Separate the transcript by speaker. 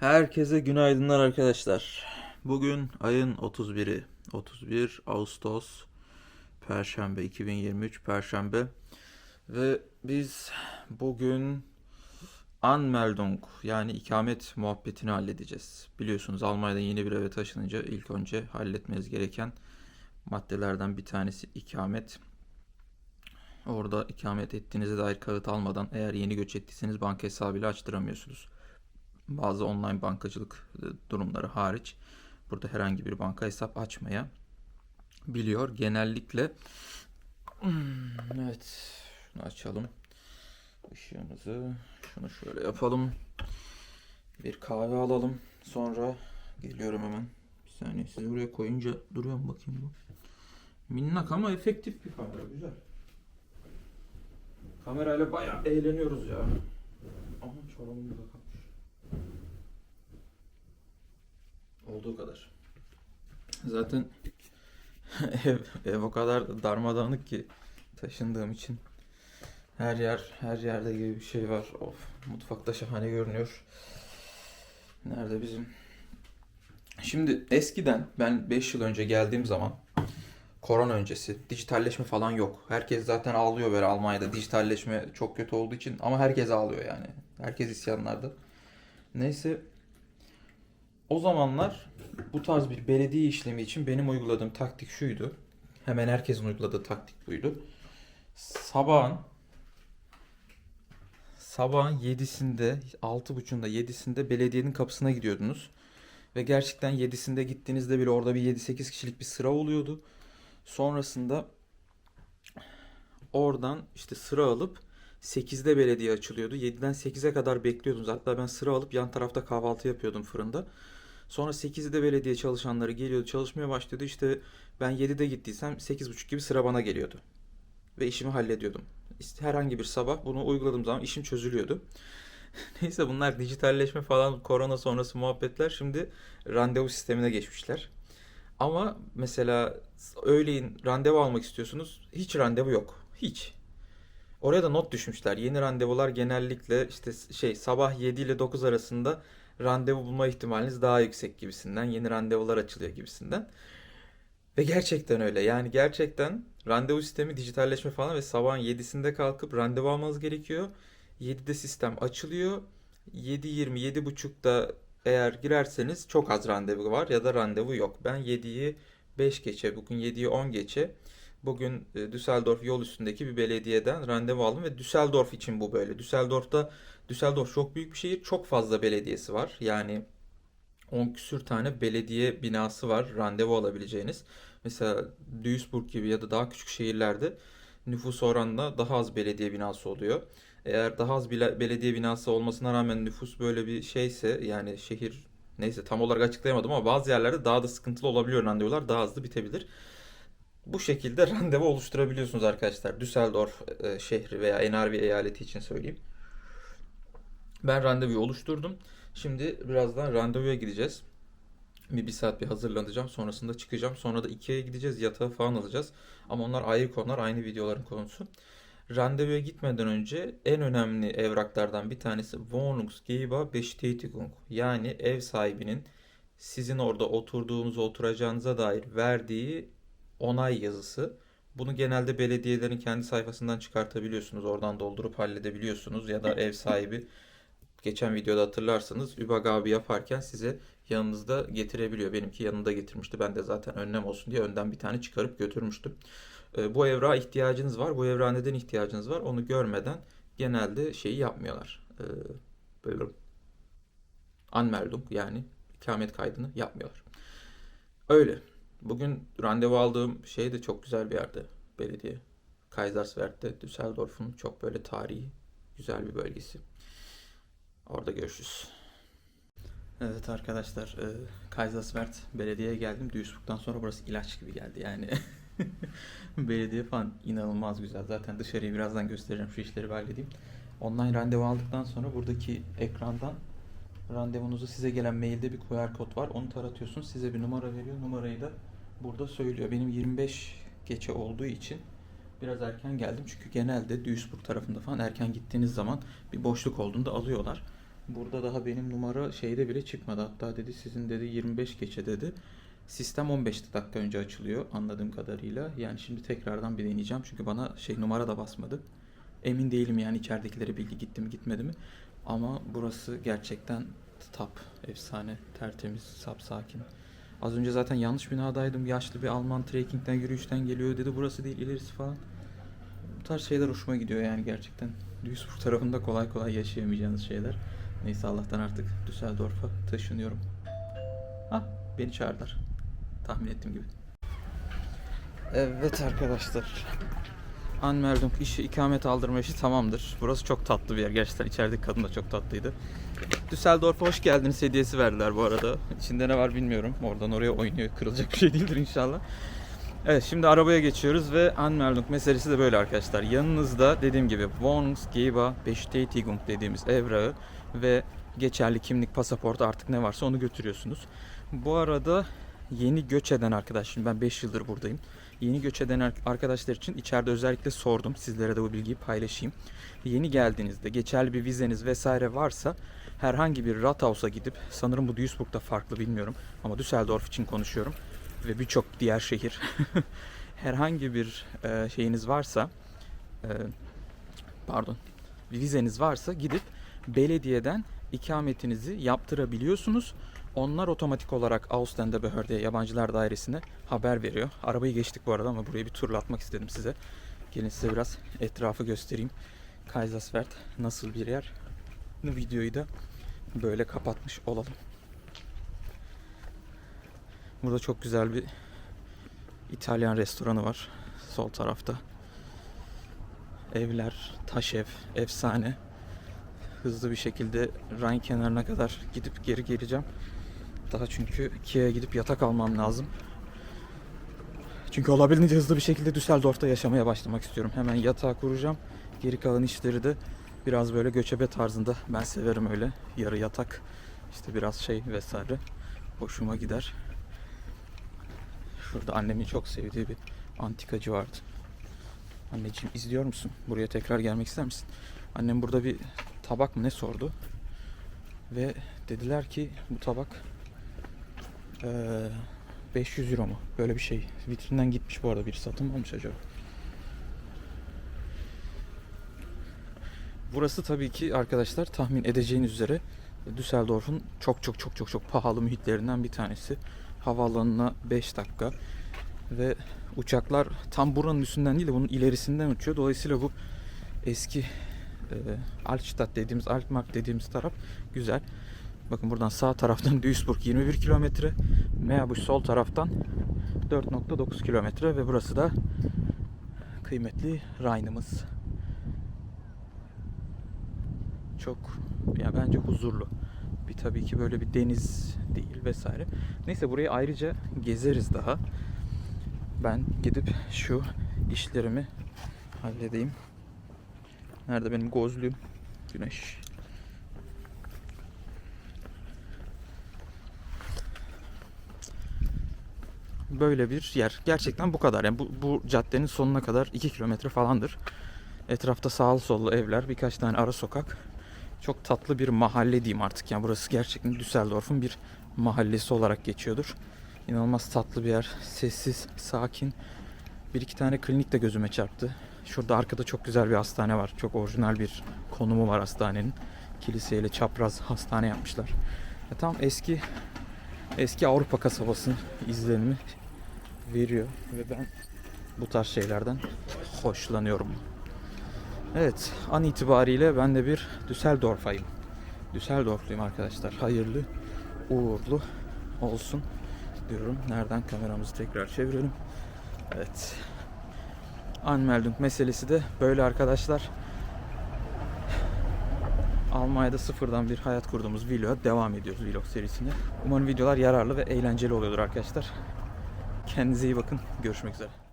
Speaker 1: Herkese günaydınlar arkadaşlar. Bugün ayın 31'i. 31 Ağustos Perşembe 2023 Perşembe ve biz bugün Anmeldung yani ikamet muhabbetini halledeceğiz. Biliyorsunuz Almanya'da yeni bir eve taşınınca ilk önce halletmeniz gereken maddelerden bir tanesi ikamet. Orada ikamet ettiğinize dair kağıt almadan eğer yeni göç ettiyseniz banka hesabıyla açtıramıyorsunuz bazı online bankacılık e, durumları hariç burada herhangi bir banka hesap açmaya biliyor. Genellikle evet şunu açalım. Işığımızı şunu şöyle yapalım. Bir kahve alalım. Sonra geliyorum hemen. Bir saniye sizi buraya koyunca duruyor mu bakayım bu. Minnak ama efektif bir kamera güzel. Kamerayla bayağı eğleniyoruz ya. Aha çorabımı da kapmış. Olduğu kadar. Zaten ev, ev o kadar darmadağınık ki taşındığım için her yer her yerde gibi bir şey var. Of mutfakta şahane görünüyor. Nerede bizim? Şimdi eskiden ben 5 yıl önce geldiğim zaman korona öncesi dijitalleşme falan yok. Herkes zaten ağlıyor böyle Almanya'da dijitalleşme çok kötü olduğu için ama herkes ağlıyor yani. Herkes isyanlarda. Neyse o zamanlar bu tarz bir belediye işlemi için benim uyguladığım taktik şuydu. Hemen herkesin uyguladığı taktik buydu. Sabahın sabahın 7'sinde, 6.30'da 7'sinde belediyenin kapısına gidiyordunuz. Ve gerçekten 7'sinde gittiğinizde bile orada bir 7-8 kişilik bir sıra oluyordu. Sonrasında oradan işte sıra alıp 8'de belediye açılıyordu. 7'den 8'e kadar bekliyordunuz. Hatta ben sıra alıp yan tarafta kahvaltı yapıyordum fırında. Sonra 8'de belediye çalışanları geliyordu, çalışmaya başlıyordu. İşte ben 7'de gittiysem 8.30 gibi sıra bana geliyordu. Ve işimi hallediyordum. İşte Herhangi bir sabah bunu uyguladığım zaman işim çözülüyordu. Neyse bunlar dijitalleşme falan korona sonrası muhabbetler şimdi randevu sistemine geçmişler. Ama mesela öğleyin randevu almak istiyorsunuz. Hiç randevu yok. Hiç. Oraya da not düşmüşler. Yeni randevular genellikle işte şey sabah 7 ile 9 arasında randevu bulma ihtimaliniz daha yüksek gibisinden. Yeni randevular açılıyor gibisinden. Ve gerçekten öyle. Yani gerçekten randevu sistemi dijitalleşme falan ve sabahın 7'sinde kalkıp randevu almanız gerekiyor. 7'de sistem açılıyor. 7.20, 7.30'da eğer girerseniz çok az randevu var ya da randevu yok. Ben 7'yi 5 geçe, bugün 7'yi 10 geçe bugün e, Düsseldorf yol üstündeki bir belediyeden randevu aldım ve Düsseldorf için bu böyle. Düsseldorf'ta Düsseldorf çok büyük bir şehir. Çok fazla belediyesi var. Yani 10 küsür tane belediye binası var randevu alabileceğiniz. Mesela Duisburg gibi ya da daha küçük şehirlerde nüfus oranla daha az belediye binası oluyor. Eğer daha az belediye binası olmasına rağmen nüfus böyle bir şeyse yani şehir neyse tam olarak açıklayamadım ama bazı yerlerde daha da sıkıntılı olabiliyor randevular daha hızlı bitebilir. Bu şekilde randevu oluşturabiliyorsunuz arkadaşlar. Düsseldorf e, şehri veya NRW eyaleti için söyleyeyim. Ben randevuyu oluşturdum. Şimdi birazdan randevuya gideceğiz. Bir, bir saat bir hazırlanacağım. Sonrasında çıkacağım. Sonra da Ikea'ya gideceğiz. Yatağı falan alacağız. Ama onlar ayrı konular. Aynı videoların konusu. Randevuya gitmeden önce en önemli evraklardan bir tanesi Wohnungsgeber Bestätigung. Yani ev sahibinin sizin orada oturduğunuza oturacağınıza dair verdiği onay yazısı. Bunu genelde belediyelerin kendi sayfasından çıkartabiliyorsunuz. Oradan doldurup halledebiliyorsunuz. Ya da ev sahibi geçen videoda hatırlarsanız Übergabe yaparken size yanınızda getirebiliyor. Benimki yanında getirmişti. Ben de zaten önlem olsun diye önden bir tane çıkarıp götürmüştüm. Ee, Bu evrağa ihtiyacınız var. Bu evrağa neden ihtiyacınız var? Onu görmeden genelde şeyi yapmıyorlar. Ee, Böyle Anmeldung yani ikamet kaydını yapmıyorlar. Öyle. Bugün randevu aldığım şey de çok güzel bir yerde. Belediye. Kaiserswerth'te, Düsseldorf'un çok böyle tarihi, güzel bir bölgesi. Orada görüşürüz. Evet arkadaşlar, e, Kaiserswerth belediyeye geldim. Duisburg'dan sonra burası ilaç gibi geldi yani. Belediye falan inanılmaz güzel. Zaten dışarıyı birazdan göstereceğim. Şu işleri halledeyim. Online randevu aldıktan sonra buradaki ekrandan randevunuzu size gelen mailde bir QR kod var. Onu taratıyorsunuz. Size bir numara veriyor. Numarayı da burada söylüyor. Benim 25 geçe olduğu için biraz erken geldim. Çünkü genelde Duisburg tarafında falan erken gittiğiniz zaman bir boşluk olduğunda alıyorlar. Burada daha benim numara şeyde bile çıkmadı. Hatta dedi sizin dedi 25 geçe dedi. Sistem 15 dakika önce açılıyor anladığım kadarıyla. Yani şimdi tekrardan bir deneyeceğim. Çünkü bana şey numara da basmadı. Emin değilim yani içeridekilere bilgi gitti mi gitmedi mi. Ama burası gerçekten top, efsane, tertemiz, sapsakin. Az önce zaten yanlış binadaydım. Yaşlı bir Alman trekkingden, yürüyüşten geliyor dedi. Burası değil, ilerisi falan. Bu tarz şeyler hoşuma gidiyor yani gerçekten. Duisburg tarafında kolay kolay yaşayamayacağınız şeyler. Neyse Allah'tan artık Düsseldorf'a taşınıyorum. Ha, beni çağırdılar. Tahmin ettiğim gibi. Evet arkadaşlar. Anmeldung işi ikamet aldırma işi tamamdır. Burası çok tatlı bir yer. Gerçekten içerideki kadın da çok tatlıydı. Düsseldorf'a hoş geldiniz hediyesi verdiler bu arada. İçinde ne var bilmiyorum. Oradan oraya oynuyor. Kırılacak bir şey değildir inşallah. Evet şimdi arabaya geçiyoruz ve Anmeldung meselesi de böyle arkadaşlar. Yanınızda dediğim gibi Wohnungsgeber Bestätigung dediğimiz evrağı ve geçerli kimlik, pasaport artık ne varsa onu götürüyorsunuz. Bu arada yeni göç eden arkadaş, şimdi ben 5 yıldır buradayım. Yeni göç eden ar- arkadaşlar için içeride özellikle sordum. Sizlere de bu bilgiyi paylaşayım. Yeni geldiğinizde geçerli bir vizeniz vesaire varsa herhangi bir Rathaus'a gidip sanırım bu Duisburg'da farklı bilmiyorum ama Düsseldorf için konuşuyorum ve birçok diğer şehir herhangi bir e, şeyiniz varsa e, pardon vizeniz varsa gidip belediyeden ikametinizi yaptırabiliyorsunuz. Onlar otomatik olarak Ausländerbehörde yabancılar dairesine haber veriyor. Arabayı geçtik bu arada ama burayı bir turlatmak istedim size. Gelin size biraz etrafı göstereyim. Kaiserswerth nasıl bir yer? Videoyu da böyle kapatmış olalım. Burada çok güzel bir İtalyan restoranı var sol tarafta. Evler, taş ev, efsane. Hızlı bir şekilde Rhine kenarına kadar gidip geri geleceğim. Daha çünkü Kia'ya gidip yatak almam lazım. Çünkü olabildiğince hızlı bir şekilde Düsseldorf'ta yaşamaya başlamak istiyorum. Hemen yatağı kuracağım. Geri kalan işleri de biraz böyle göçebe tarzında. Ben severim öyle. Yarı yatak, işte biraz şey vesaire. Hoşuma gider. Şurada annemin çok sevdiği bir antikacı vardı. Anneciğim izliyor musun? Buraya tekrar gelmek ister misin? Annem burada bir tabak mı ne sordu. Ve dediler ki bu tabak eee, 500 euro mu? Böyle bir şey. Vitrinden gitmiş bu arada bir satın olmuş acaba? Burası tabii ki arkadaşlar tahmin edeceğiniz üzere Düsseldorf'un çok çok çok çok çok pahalı mühitlerinden bir tanesi. Havaalanına 5 dakika ve uçaklar tam buranın üstünden değil de bunun ilerisinden uçuyor. Dolayısıyla bu eski e, Altstadt dediğimiz, Altmark dediğimiz taraf güzel. Bakın buradan sağ taraftan Duisburg 21 kilometre, Meerbusch sol taraftan 4.9 kilometre ve burası da kıymetli Rhine'ımız. Çok ya bence huzurlu. Bir tabii ki böyle bir deniz değil vesaire. Neyse burayı ayrıca gezeriz daha. Ben gidip şu işlerimi halledeyim. Nerede benim gözlüğüm? Güneş. Böyle bir yer. Gerçekten bu kadar. Yani bu, bu caddenin sonuna kadar 2 kilometre falandır. Etrafta sağlı sollu evler, birkaç tane ara sokak. Çok tatlı bir mahalle diyeyim artık. Yani burası gerçekten Düsseldorf'un bir mahallesi olarak geçiyordur. İnanılmaz tatlı bir yer. Sessiz, sakin. Bir iki tane klinik de gözüme çarptı. Şurada arkada çok güzel bir hastane var. Çok orijinal bir konumu var hastanenin. Kiliseyle çapraz hastane yapmışlar. Ya tam eski eski Avrupa kasabası izlenimi veriyor ve ben bu tarz şeylerden hoşlanıyorum. Evet, an itibariyle ben de bir Düsseldorf'ayım. Düsseldorfluyum arkadaşlar. Hayırlı, uğurlu olsun diyorum. Nereden kameramızı tekrar çevirelim. Evet. Anmeldung meselesi de böyle arkadaşlar. Almanya'da sıfırdan bir hayat kurduğumuz vloga devam ediyoruz vlog serisine. Umarım videolar yararlı ve eğlenceli oluyordur arkadaşlar. Kendinize iyi bakın. Görüşmek üzere.